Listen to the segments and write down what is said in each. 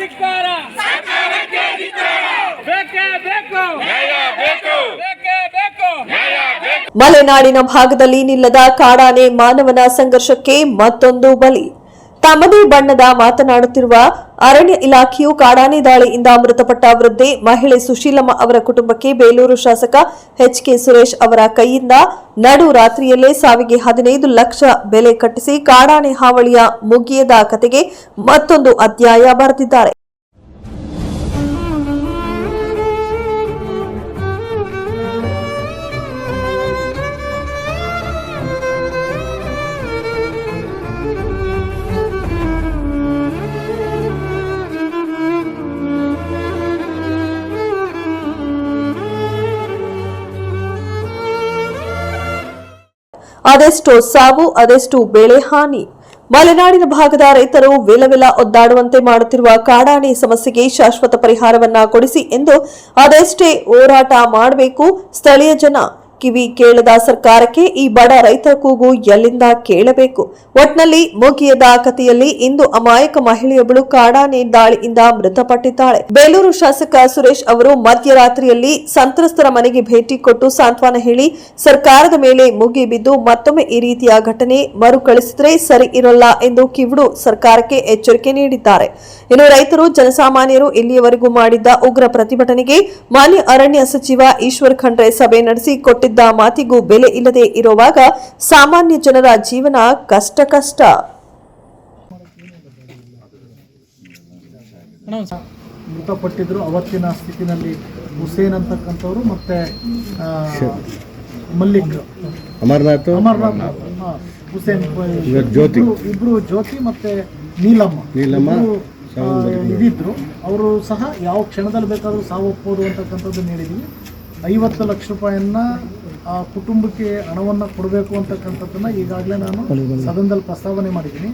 ಧಿಕ್ಕಾರ ಸರ್ಕಾರಕ್ಕೆ ಧಿಕ್ಕಾರ ಬೇಕೇ ಬೇಕು. ನ್ಯಾಯ ಬೇಕು. ಬೇಕೇ ಬೇಕು. ನ್ಯಾಯ ಬೇಕು. ಮಲೆನಾಡಿನ ಭಾಗದಲ್ಲಿ ನಿಲ್ಲದ ಕಾಡಾನೆ ಮಾನವನ ಸಂಘರ್ಷಕ್ಕೆ ಮತ್ತೊಂದು ಬಲಿ. ತಮ್ಮದೇ ಬಣ್ಣದ ಮಾತನಾಡುತ್ತಿರುವ ಅರಣ್ಯ ಇಲಾಖೆಯು ಕಾಡಾನೆ ದಾಳಿಯಿಂದ ಮೃತಪಟ್ಟ ವೃದ್ಧೆ, ಮಹಿಳೆ ಸುಶೀಲಮ್ಮ ಅವರ ಕುಟುಂಬಕ್ಕೆ ಬೇಲೂರು ಶಾಸಕ ಎಚ್ ಕೆ ಸುರೇಶ್ ಅವರ ಕೈಯಿಂದ ನಡು ರಾತ್ರಿಯಲ್ಲೇ ಸಾವಿಗೆ ಹದಿನೈದು ಲಕ್ಷ ಬೆಲೆ ಕಟ್ಟಿಸಿ ಕಾಡಾನೆ ಹಾವಳಿಯ ಮುಗಿಯದ ಕತೆಗೆ ಮತ್ತೊಂದು ಅಧ್ಯಾಯ ಬರೆದಿದ್ದಾರೆ. ಅದೆಷ್ಟೋ ಸಾವು, ಅದೆಷ್ಟು ಬೆಳೆ ಹಾನಿ? ಮಲೆನಾಡಿನ ಭಾಗದ ರೈತರು ವಿಲವಿಲ ಒದ್ದಾಡುವಂತೆ ಮಾಡುತ್ತಿರುವ ಕಾಡಾನೆ ಸಮಸ್ಯೆಗೆ ಶಾಶ್ವತ ಪರಿಹಾರವನ್ನ ಕೊಡಿಸಿ ಎಂದು ಅದೆಷ್ಟೇ ಹೋರಾಟ ಮಾಡಬೇಕು, ಸ್ಥಳೀಯ ಜನ ಕಿವಿ ಕೇಳದ ಸರ್ಕಾರಕ್ಕೆ ಈ ಬಡ ರೈತ ಕೂಗು ಎಲ್ಲಿಂದ ಕೇಳಬೇಕು? ಒಟ್ನಲ್ಲಿ ಮುಗಿಯದ ಕಥೆಯಲ್ಲಿ ಇಂದು ಅಮಾಯಕ ಮಹಿಳೆಯೊಬ್ಬಳು ಕಾಡಾನೆ ದಾಳಿಯಿಂದ ಮೃತಪಟ್ಟಿದ್ದಾಳೆ. ಬೇಲೂರು ಶಾಸಕ ಸುರೇಶ್ ಅವರು ಮಧ್ಯರಾತ್ರಿಯಲ್ಲಿ ಸಂತ್ರಸ್ತರ ಮನೆಗೆ ಭೇಟಿ ಕೊಟ್ಟು ಸಾಂತ್ವನ ಹೇಳಿ, ಸರ್ಕಾರದ ಮೇಲೆ ಮುಗಿ ಬಿದ್ದು ಮತ್ತೊಮ್ಮೆ ಈ ರೀತಿಯ ಘಟನೆ ಮರುಕಳಿಸಿದ್ರೆ ಸರಿ ಇರೋಲ್ಲ ಎಂದು ಕಿವುಡು ಸರ್ಕಾರಕ್ಕೆ ಎಚ್ಚರಿಕೆ ನೀಡಿದ್ದಾರೆ. ಇನ್ನು ರೈತರು, ಜನಸಾಮಾನ್ಯರು ಇಲ್ಲಿಯವರೆಗೂ ಮಾಡಿದ್ದ ಉಗ್ರ ಪ್ರತಿಭಟನೆಗೆ ಮಾನ್ಯ ಅರಣ್ಯ ಸಚಿವ ಈಶ್ವರ್ ಖಂಡ್ರೆ ಸಭೆ ನಡೆಸಿ ಕೊಟ್ಟಿದ್ದ ಮಾತಿಗೂ ಬೆಲೆ ಇಲ್ಲದೆ ಇರುವಾಗ ಸಾಮಾನ್ಯ ಜನರ ಜೀವನ ಕಷ್ಟ ಕಷ್ಟ. ಮೃತಪಟ್ಟಿದ್ರು ಅವತ್ತಿನ ಸ್ಥಿತಿನಲ್ಲಿ ಹುಸೇನ್ ಅಂತಕ್ಕಂಥವ್ರು ಮತ್ತೆ ಮಲ್ಲಿಕ್. ಅಮರ್ನಾಥ್? ಅಮರ್ನಾಥ್ ಹುಸೇನ್ ಇವ್ರು ಜ್ಯೋತಿ. ಇಬ್ರು- ಜ್ಯೋತಿ ಮತ್ತೆ ನೀಲಮ್ಮ. ನೀಲಮ್ಮ ಇದಿದ್ರು ಅವರು ಸಹ ಯಾವ ಕ್ಷಣದಲ್ಲಿ ಬೇಕಾದರೂ ಸಾವೊಪ್ಪೋದು ಅಂತಕ್ಕಂಥದ್ದು ನೀಡಿದ್ವಿ. ಐವತ್ತು ಲಕ್ಷ ರೂಪಾಯಿಯನ್ನ ಆ ಕುಟುಂಬಕ್ಕೆ ಹಣವನ್ನು ಕೊಡಬೇಕು ಅಂತಕ್ಕಂಥದ್ದನ್ನು ಈಗಾಗಲೇ ನಾನು ಸದನದಲ್ಲಿ ಪ್ರಸ್ತಾವನೆ ಮಾಡಿದ್ದೀನಿ.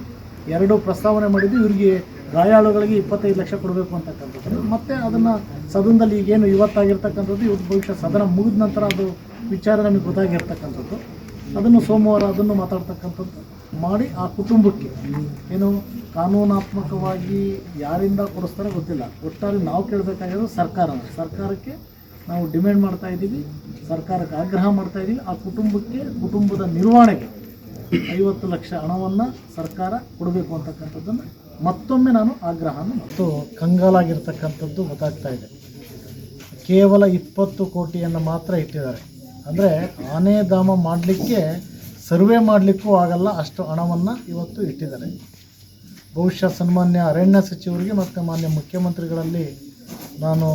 ಎರಡು ಪ್ರಸ್ತಾವನೆ ಮಾಡಿದ್ದು ಇವರಿಗೆ ಗಾಯಾಳುಗಳಿಗೆ ಇಪ್ಪತ್ತೈದು ಲಕ್ಷ ಕೊಡಬೇಕು ಅಂತಕ್ಕಂಥದ್ದು. ಮತ್ತೆ ಅದನ್ನು ಸದನದಲ್ಲಿ ಈಗೇನು ಇವತ್ತಾಗಿರ್ತಕ್ಕಂಥದ್ದು ಇವತ್ತು ಭವಿಷ್ಯ ಸದನ ಮುಗಿದ ನಂತರ ಅದು ವಿಚಾರ ನಮಗೆ ಗೊತ್ತಾಗಿರ್ತಕ್ಕಂಥದ್ದು. ಅದನ್ನು ಸೋಮವಾರ ಅದನ್ನು ಮಾತಾಡ್ತಕ್ಕಂಥದ್ದು ಮಾಡಿ ಆ ಕುಟುಂಬಕ್ಕೆ ಏನು ಕಾನೂನಾತ್ಮಕವಾಗಿ ಯಾರಿಂದ ಕೊಡಿಸ್ತಾರೋ ಗೊತ್ತಿಲ್ಲ. ಒಟ್ಟಾರೆ ನಾವು ಕೇಳಬೇಕಾಗಿರೋದು ಸರ್ಕಾರ ಸರ್ಕಾರಕ್ಕೆ ನಾವು ಡಿಮ್ಯಾಂಡ್ ಮಾಡ್ತಾ ಇದ್ದೀವಿ, ಸರ್ಕಾರಕ್ಕೆ ಆಗ್ರಹ ಮಾಡ್ತಾ ಇದ್ದೀವಿ, ಆ ಕುಟುಂಬಕ್ಕೆ, ಕುಟುಂಬದ ನಿರ್ವಹಣೆಗೆ ಐವತ್ತು ಲಕ್ಷ ಹಣವನ್ನು ಸರ್ಕಾರ ಕೊಡಬೇಕು ಅಂತಕ್ಕಂಥದ್ದನ್ನು ಮತ್ತೊಮ್ಮೆ ನಾನು ಆಗ್ರಹ ಮತ್ತು ಕಂಗಾಲಾಗಿರ್ತಕ್ಕಂಥದ್ದು ಗೊತ್ತಾಗ್ತಾ ಇದೆ. ಕೇವಲ ಇಪ್ಪತ್ತು ಕೋಟಿಯನ್ನು ಮಾತ್ರ ಇಟ್ಟಿದ್ದಾರೆ. ಅಂದರೆ ಆನೆಧಾಮ ಮಾಡಲಿಕ್ಕೆ, ಸರ್ವೆ ಮಾಡಲಿಕ್ಕೂ ಆಗಲ್ಲ, ಅಷ್ಟು ಹಣವನ್ನು ಇವತ್ತು ಇಟ್ಟಿದ್ದಾರೆ. ಬಹುಶಃ ಸನ್ಮಾನ್ಯ ಅರಣ್ಯ ಸಚಿವರಿಗೆ ಮತ್ತು ಮಾನ್ಯ ಮುಖ್ಯಮಂತ್ರಿಗಳಲ್ಲಿ ನಾನು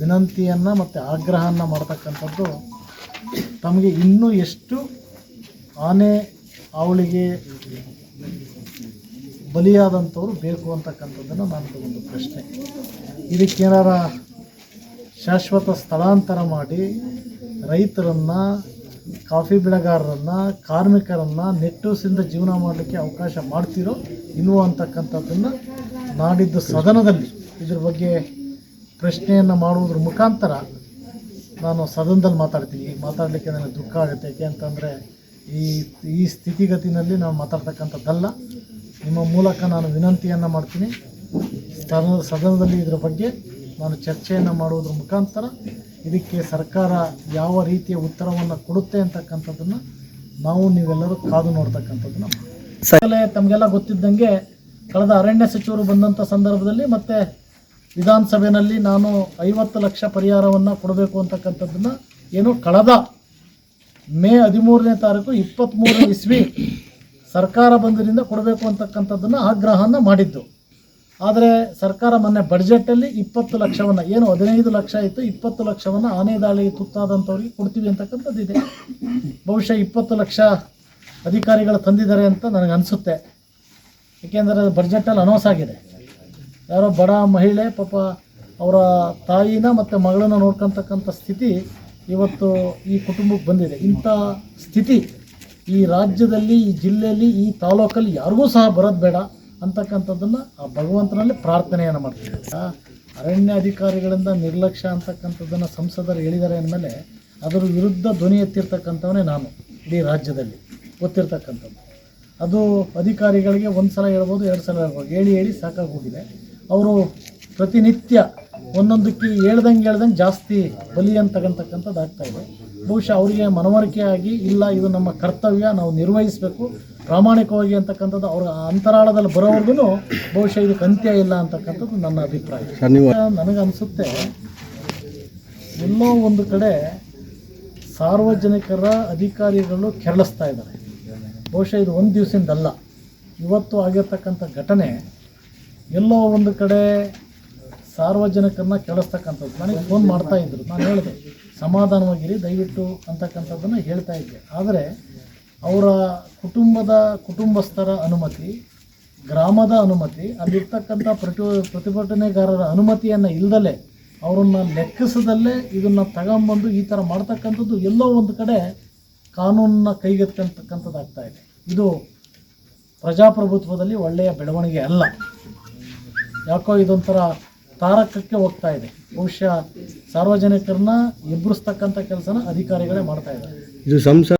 ವಿನಂತಿಯನ್ನು ಮತ್ತು ಆಗ್ರಹವನ್ನು ಮಾಡ್ತಕ್ಕಂಥದ್ದು ತಮಗೆ ಇನ್ನೂ ಎಷ್ಟು ಆನೆ ಅವಳಿಗೆ ಬಲಿಯಾದಂಥವ್ರು ಬೇಕು ಅಂತಕ್ಕಂಥದ್ದನ್ನು ನನ್ನದು ಒಂದು ಪ್ರಶ್ನೆ. ಇದಕ್ಕೇನಾರ ಶಾಶ್ವತ ಸ್ಥಳಾಂತರ ಮಾಡಿ ರೈತರನ್ನು, ಕಾಫಿ ಬೆಳೆಗಾರರನ್ನು, ಕಾರ್ಮಿಕರನ್ನು ನೆಟ್ಟೂಸಿಂದ ಜೀವನ ಮಾಡಲಿಕ್ಕೆ ಅವಕಾಶ ಮಾಡ್ತಿರೋ ಇಲ್ವೋ ಅಂತಕ್ಕಂಥದ್ದನ್ನು ನಾಡಿದ್ದು ಸದನದಲ್ಲಿ ಇದ್ರ ಬಗ್ಗೆ ಪ್ರಶ್ನೆಯನ್ನು ಮಾಡುವುದ್ರ ಮುಖಾಂತರ ನಾನು ಸದನದಲ್ಲಿ ಮಾತಾಡ್ತೀನಿ. ಮಾತಾಡಲಿಕ್ಕೆ ನನಗೆ ದುಃಖ ಆಗುತ್ತೆ. ಯಾಕೆ ಅಂತಂದರೆ ಈ ಈ ಸ್ಥಿತಿಗತಿನಲ್ಲಿ ನಾನು ಮಾತಾಡ್ತಕ್ಕಂಥದ್ದಲ್ಲ. ನಿಮ್ಮ ಮೂಲಕ ನಾನು ವಿನಂತಿಯನ್ನು ಮಾಡ್ತೀನಿ. ಸದನ, ಸದನದಲ್ಲಿ ಇದರ ಬಗ್ಗೆ ನಾನು ಚರ್ಚೆಯನ್ನು ಮಾಡುವುದ್ರ ಮುಖಾಂತರ ಇದಕ್ಕೆ ಸರ್ಕಾರ ಯಾವ ರೀತಿಯ ಉತ್ತರವನ್ನು ಕೊಡುತ್ತೆ ಅಂತಕ್ಕಂಥದ್ದನ್ನು ನಾವು ನೀವೆಲ್ಲರೂ ಕಾದು ನೋಡ್ತಕ್ಕಂಥದ್ದನ್ನು ತಮಗೆಲ್ಲ ಗೊತ್ತಿದ್ದಂಗೆ ಕಳೆದ ಅರಣ್ಯ ಸಚಿವರು ಬಂದಂಥ ಸಂದರ್ಭದಲ್ಲಿ ಮತ್ತೆ ವಿಧಾನಸಭೆಯಲ್ಲಿ ನಾನು ಐವತ್ತು ಲಕ್ಷ ಪರಿಹಾರವನ್ನು ಕೊಡಬೇಕು ಅಂತಕ್ಕಂಥದ್ದನ್ನು ಏನು ಕಳೆದ ಮೇ ಹದಿಮೂರನೇ ತಾರೀಕು ಇಪ್ಪತ್ತ್ಮೂರನೇ ಇಸ್ವಿ ಸರ್ಕಾರ ಬಂದರಿಂದ ಕೊಡಬೇಕು ಅಂತಕ್ಕಂಥದ್ದನ್ನು ಆಗ್ರಹವನ್ನು ಮಾಡಿದ್ದು. ಆದರೆ ಸರ್ಕಾರ ಮೊನ್ನೆ ಬಡ್ಜೆಟಲ್ಲಿ ಇಪ್ಪತ್ತು ಲಕ್ಷವನ್ನು, ಏನು ಹದಿನೈದು ಲಕ್ಷ ಇತ್ತು, ಇಪ್ಪತ್ತು ಲಕ್ಷವನ್ನು ಆನೆ ದಾಳಿಗೆ ತುತ್ತಾದಂಥವ್ರಿಗೆ ಕೊಡ್ತೀವಿ ಅಂತಕ್ಕಂಥದ್ದು ಇದೆ. ಬಹುಶಃ ಇಪ್ಪತ್ತು ಲಕ್ಷ ಅಧಿಕಾರಿಗಳು ತಂದಿದ್ದಾರೆ ಅಂತ ನನಗೆ ಅನಿಸುತ್ತೆ. ಏಕೆಂದರೆ ಬಡ್ಜೆಟಲ್ಲಿ ಅನೌನ್ಸ್ ಆಗಿದೆ. ಯಾರೋ ಬಡ ಮಹಿಳೆ, ಪಾಪ ಅವರ ತಾಯಿನ ಮತ್ತು ಮಗಳನ್ನ ನೋಡ್ಕೊತಕ್ಕಂಥ ಸ್ಥಿತಿ ಇವತ್ತು ಈ ಕುಟುಂಬಕ್ಕೆ ಬಂದಿದೆ. ಇಂಥ ಸ್ಥಿತಿ ಈ ರಾಜ್ಯದಲ್ಲಿ, ಈ ಜಿಲ್ಲೆಯಲ್ಲಿ, ಈ ತಾಲೂಕಲ್ಲಿ ಯಾರಿಗೂ ಸಹ ಬರೋದು ಬೇಡ ಅಂತಕ್ಕಂಥದ್ದನ್ನು ಆ ಭಗವಂತನಲ್ಲಿ ಪ್ರಾರ್ಥನೆಯನ್ನು ಮಾಡ್ತೀವಿ ಆ ಅರಣ್ಯ ಅಧಿಕಾರಿಗಳಿಂದ ನಿರ್ಲಕ್ಷ್ಯ ಅಂತಕ್ಕಂಥದ್ದನ್ನು ಸಂಸದರು ಹೇಳಿದ್ದಾರೆ ಅಂದಮೇಲೆ ಅದರ ವಿರುದ್ಧ ಧ್ವನಿ ಎತ್ತಿರ್ತಕ್ಕಂಥವನೇ ನಾನು ಇಡೀ ರಾಜ್ಯದಲ್ಲಿ, ಗೊತ್ತಿರ್ತಕ್ಕಂಥದ್ದು. ಅದು ಅಧಿಕಾರಿಗಳಿಗೆ ಒಂದು ಸಲ ಹೇಳ್ಬೋದು, ಎರಡು ಸಲ ಹೇಳ್ಬೋದು. ಹೇಳಿ ಹೇಳಿ ಸಾಕಾಗಿ ಹೋಗಿದೆ ಅವರು ಪ್ರತಿನಿತ್ಯ ಒಂದೊಂದಕ್ಕೆ ಹೇಳ್ದಂಗೆ ಹೇಳ್ದಂಗೆ ಜಾಸ್ತಿ ಬಲಿಯನ್ನು ತಗೊಂತಕ್ಕಂಥದ್ದು ಆಗ್ತಾ ಇದೆ. ಬಹುಶಃ ಅವರಿಗೆ ಮನವರಿಕೆಯಾಗಿ ಇಲ್ಲ ಇದು ನಮ್ಮ ಕರ್ತವ್ಯ ನಾವು ನಿರ್ವಹಿಸಬೇಕು. ಪ್ರಾಮಾಣಿಕವಾಗಿ ಅಂತಕ್ಕಂಥದ್ದು ಅವರ ಅಂತರಾಳದಲ್ಲಿ ಬರೋವರೆಗೂ ಬಹುಶಃ ಇದಕ್ಕೆ ಅಂತ್ಯ ಇಲ್ಲ ಅಂತಕ್ಕಂಥದ್ದು ನನ್ನ ಅಭಿಪ್ರಾಯ. ನನಗನ್ಸುತ್ತೆ ಎಲ್ಲೋ ಒಂದು ಕಡೆ ಸಾರ್ವಜನಿಕರ ಅಧಿಕಾರಿಗಳು ಕೆರಳಿಸ್ತಾ ಇದ್ದಾರೆ. ಬಹುಶಃ ಇದು ಒಂದು ದಿವಸದಿಂದಲ್ಲ ಇವತ್ತು ಆಗಿರ್ತಕ್ಕಂಥ ಘಟನೆ ಎಲ್ಲೋ ಒಂದು ಕಡೆ ಸಾರ್ವಜನಿಕರನ್ನ ಕೇಳಿಸ್ತಕ್ಕಂಥದ್ದು ನನಗೆ ಫೋನ್ ಮಾಡ್ತಾ ಇದ್ರು. ನಾನು ಹೇಳಿದೆ, ಸಮಾಧಾನವಾಗಿರಿ, ದಯವಿಟ್ಟು ಅಂತಕ್ಕಂಥದ್ದನ್ನು ಹೇಳ್ತಾ ಇದ್ದೆ. ಆದರೆ ಅವರ ಕುಟುಂಬದ ಕುಟುಂಬಸ್ಥರ ಅನುಮತಿ, ಗ್ರಾಮದ ಅನುಮತಿ, ಅಲ್ಲಿರ್ತಕ್ಕಂಥ ಪ್ರತಿ ಪ್ರತಿಭಟನೆಗಾರರ ಅನುಮತಿಯನ್ನು ಇಲ್ಲದಲೇ ಅವರನ್ನು ಲೆಕ್ಕಿಸದಲ್ಲೇ ಇದನ್ನು ತಗೊಂಬಂದು ಈ ಥರ ಮಾಡ್ತಕ್ಕಂಥದ್ದು ಎಲ್ಲೋ ಒಂದು ಕಡೆ ಕಾನೂನನ್ನ ಕೈಗೆತ್ತಕ್ಕಂಥದ್ದಾಗ್ತಾ ಇದೆ. ಇದು ಪ್ರಜಾಪ್ರಭುತ್ವದಲ್ಲಿ ಒಳ್ಳೆಯ ಬೆಳವಣಿಗೆ ಅಲ್ಲ. ಯಾಕೋ ಇದೊಂಥರ ತಾರಕಕ್ಕೆ ಹೋಗ್ತಾ ಇದೆ. ಬಹುಶಃ ಸಾರ್ವಜನಿಕರನ್ನ ಎಬ್ಬರಿಸ್ತಕ್ಕಂಥ ಕೆಲಸನ ಅಧಿಕಾರಿಗಳೇ ಮಾಡ್ತಾ ಇದ್ದಾರೆ. ಇದು ಸಂಸತ್